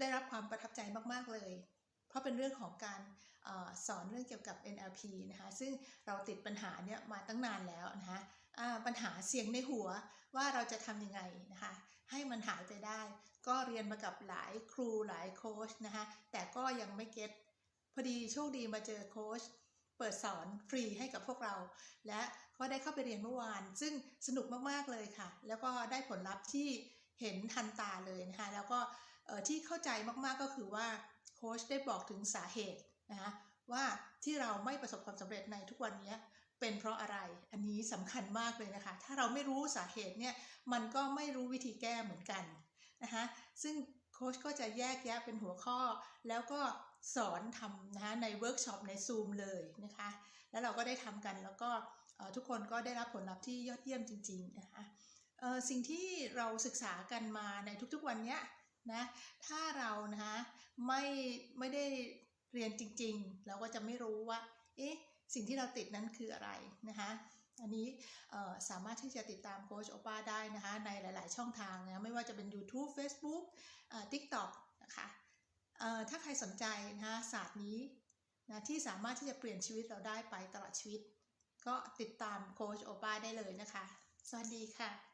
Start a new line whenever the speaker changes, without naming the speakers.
ได้รับความประทับใจมาก ๆ เลย เพราะเป็นเรื่องของการอสอนเรื่องเกี่ยวกับ NLP นะคะ ซึ่งเราติดปัญหาเนี่ยมาตั้งนานแล้วนะคะปัญหาเสียงในหัวว่าเราจะทำยังไงนะคะ ให้มันหายไปได้ ก็เรียนมากับหลายครูหลายโค้ชนะคะ แต่ก็ยังไม่เก็ตพอดีโชคดีมาเจอโค้ชเปิดสอนฟรีให้กับพวกเรา และก็ได้เข้าไปเรียนเมื่อวาน ซึ่งสนุกมาก ๆ เลยค่ะ แล้วก็ได้ผลลัพธ์ที่เห็นทันตาเลยนะคะ แล้วก็ ที่เข้าใจมากๆก็คือว่าโค้ชได้บอกถึงสาเหตุนะคะว่าที่เราไม่ประสบความสำเร็จในทุกวันนี้เป็นเพราะอะไร อันนี้สำคัญมากเลยนะคะ ถ้าเราไม่รู้สาเหตุเนี่ย มันก็ไม่รู้วิธีแก้เหมือนกันนะคะ ซึ่งโค้ชก็จะแยกแยะเป็นหัวข้อ แล้วก็สอนทำนะคะในเวิร์กช็อปใน Zoom เลยนะคะ แล้วเราก็ได้ทำกัน แล้วก็ทุกคนก็ได้รับผลลัพธ์ที่ยอดเยี่ยมจริง ๆ นะคะสิ่งที่เราศึกษากันมาในทุกๆวันเนี้ย นะถ้าเรานะคะไม่ไม่ได้เรียนจริงๆ เราก็จะไม่รู้ว่าเอ๊ะสิ่งที่เราติดนั้นคืออะไรนะคะอันนี้สามารถที่จะติดตามโค้ชโอป้าได้นะคะในหลาย ๆ ช่องทางนะไม่ว่าจะเป็น YouTube Facebook เอ่อ TikTok นะคะเอ่อถ้าใครสนใจนะคะศาสตร์นี้นะที่สามารถที่จะเปลี่ยนชีวิตเราได้ไปตลอดชีวิต ก็ติดตามโค้ชโอป้าได้เลยนะคะ สวัสดีค่ะ